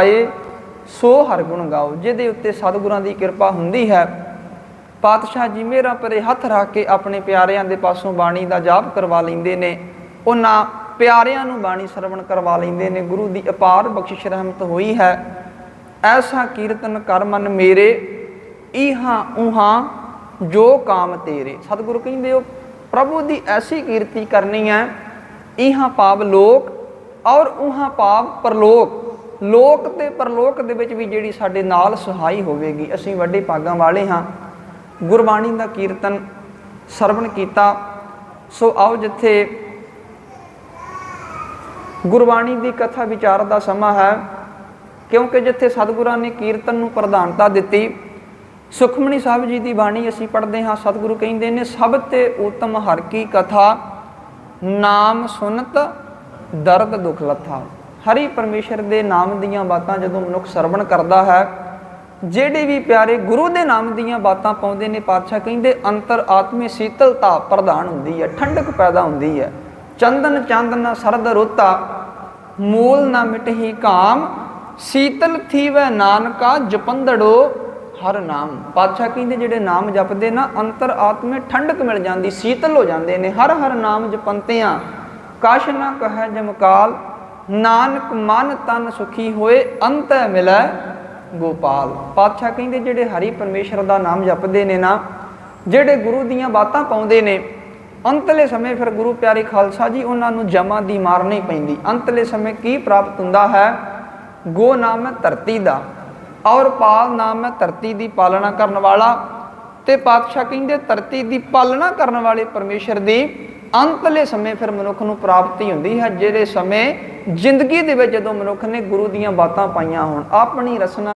ਆਏ, ਸੋ ਹਰ ਗੁਣ ਗਾਓ, ਜਿਹਦੇ ਉੱਤੇ ਸਤਿਗੁਰਾਂ ਦੀ ਕਿਰਪਾ ਹੁੰਦੀ ਹੈ। ਪਾਤਸ਼ਾਹ ਜੀ ਮੇਰਾ ਪਰੇ ਹੱਥ ਰੱਖ ਕੇ ਆਪਣੇ ਪਿਆਰਿਆਂ ਦੇ ਪਾਸੋਂ ਬਾਣੀ ਦਾ ਜਾਪ ਕਰਵਾ ਲੈਂਦੇ ਨੇ। ਉਹਨਾਂ ਪਿਆਰਿਆਂ ਨੂੰ ਬਾਣੀ ਸਰਵਣ ਕਰਵਾ ਲੈਂਦੇ ਨੇ। ਗੁਰੂ ਦੀ ਅਪਾਰ ਬਖਸ਼ਿਸ਼ ਰਹਿਮਤ ਹੋਈ ਹੈ। ਐਸਾ ਕੀਰਤਨ ਕਰ ਮਨ ਮੇਰੇ ਇਹਾਂ ਉਹਾਂ ਜੋ ਕਾਮ ਤੇਰੇ। ਸਤਿਗੁਰੂ ਕਹਿੰਦੇ ਹੋ, ਪ੍ਰਭੂ ਦੀ ਐਸੀ ਕੀਰਤੀ ਕਰਨੀ ਹੈ ਇਹਾਂ ਪਾਵ ਲੋਕ ਔਰ ਉਹਾਂ ਪਾਵ ਪਰਲੋਕ। ਲੋਕ ਤੇ ਪਰਲੋਕ ਦੇ ਵਿੱਚ ਵੀ ਜਿਹੜੀ ਸਾਡੇ ਨਾਲ ਸਹਾਈ ਹੋਵੇਗੀ, ਅਸੀਂ ਵੱਡੇ ਭਾਗਾਂ ਵਾਲੇ ਹਾਂ। ਗੁਰਬਾਣੀ ਦਾ ਕੀਰਤਨ ਸਰਵਣ ਕੀਤਾ। ਸੋ ਆਓ ਜਿੱਥੇ ਗੁਰਬਾਣੀ ਦੀ ਕਥਾ ਵਿਚਾਰ ਦਾ ਸਮਾਂ ਹੈ, ਕਿਉਂਕਿ ਜਿੱਥੇ ਸਤਿਗੁਰਾਂ ਨੇ ਕੀਰਤਨ ਨੂੰ ਪ੍ਰਧਾਨਤਾ ਦਿੱਤੀ ਸੁਖਮਣੀ ਸਾਹਿਬ ਜੀ ਦੀ ਬਾਣੀ ਅਸੀਂ ਪੜ੍ਹਦੇ ਹਾਂ, ਸਤਿਗੁਰੂ ਕਹਿੰਦੇ ਨੇ, ਸਭ ਤੇ ਉਤਮ ਹਰ ਕੀ ਕਥਾ, ਨਾਮ ਸੁਨਤ, ਦਰਦ ਦੁਖ ਲੱਥਾ। ਹਰੀ ਪਰਮੇਸ਼ਰ ਦੇ ਨਾਮ ਦੀਆਂ ਬਾਤਾਂ ਜਦੋਂ ਮਨੁੱਖ ਸਰਵਣ ਕਰਦਾ ਹੈ, ਜਿਹੜੇ ਵੀ ਪਿਆਰੇ ਗੁਰੂ ਦੇ ਨਾਮ ਦੀਆਂ ਬਾਤਾਂ ਪਾਉਂਦੇ ਨੇ, ਪਾਤਸ਼ਾਹ ਕਹਿੰਦੇ, ਅੰਤਰ ਆਤਮੇ ਸੀਤਲਤਾ ਪ੍ਰਧਾਨ ਹੁੰਦੀ ਹੈ, ਠੰਡਕ ਪੈਦਾ ਹੁੰਦੀ ਹੈ। ਚੰਦਨ ਚੰਦਨ ਸਰਦ ਰੋਤਾ, ਮੂਲ ਨਾ ਮਿਟਹੀ ਕਾਮ, ਸੀਤਲ ਥੀਵੈ ਨਾਨਕਾ, ਜਪੰਦੜੋ ਹਰ ਨਾਮ। ਪਾਤਸ਼ਾਹ ਕਹਿੰਦੇ, ਜਿਹੜੇ ਨਾਮ ਜਪਦੇ ਨਾ, ਅੰਤਰ ਆਤਮੇ ਠੰਡਕ ਮਿਲ ਜਾਂਦੀ, ਸੀਤਲ ਹੋ ਜਾਂਦੇ ਨੇ, ਹਰ ਹਰ ਨਾਮ ਜਪੰਤਿਆਂ। ਕਾਸ਼ ਨਾ ਕਹੈ ਜਮਕਾਲ ਨਾਨਕ ਮਨ ਤਨ ਸੁਖੀ ਹੋਏ ਅੰਤ ਮਿਲੈ ਗੋਪਾਲ। ਪਾਤਸ਼ਾਹ ਕਹਿੰਦੇ ਜਿਹੜੇ ਹਰੀ ਪਰਮੇਸ਼ਰ ਦਾ ਨਾਮ ਜਪਦੇ ਨੇ ਨਾ, ਜਿਹੜੇ ਗੁਰੂ ਦੀਆਂ ਬਾਤਾਂ ਪਾਉਂਦੇ ਨੇ, ਅੰਤਲੇ ਸਮੇਂ ਫਿਰ ਗੁਰੂ ਪਿਆਰੇ ਖਾਲਸਾ ਜੀ ਉਹਨਾਂ ਨੂੰ ਜਮਾ ਦੀ ਮਾਰ ਨਹੀਂ ਪੈਂਦੀ। ਅੰਤਲੇ ਸਮੇਂ ਕੀ ਪ੍ਰਾਪਤ ਹੁੰਦਾ ਹੈ? ਗੋ ਨਾਮ ਹੈ ਧਰਤੀ ਦਾ, ਔਰ ਪਾਲ ਨਾਮ ਹੈ ਧਰਤੀ ਦੀ ਪਾਲਣਾ ਕਰਨ ਵਾਲਾ। ਤੇ ਪਾਤਸ਼ਾਹ ਕਹਿੰਦੇ ਧਰਤੀ ਦੀ ਪਾਲਣਾ ਕਰਨ ਵਾਲੇ ਪਰਮੇਸ਼ਰ ਦੀ ਅੰਤਲੇ ਸਮੇਂ ਫਿਰ ਮਨੁੱਖ ਨੂੰ ਪ੍ਰਾਪਤੀ ਹੁੰਦੀ ਹੈ, ਜਿਹੜੇ ਸਮੇਂ ਜ਼ਿੰਦਗੀ ਦੇ ਵਿੱਚ ਜਦੋਂ ਮਨੁੱਖ ਨੇ ਗੁਰੂ ਦੀਆਂ ਬਾਤਾਂ ਪਾਈਆਂ ਹੋਣ, ਆਪਣੀ ਰਸਨਾ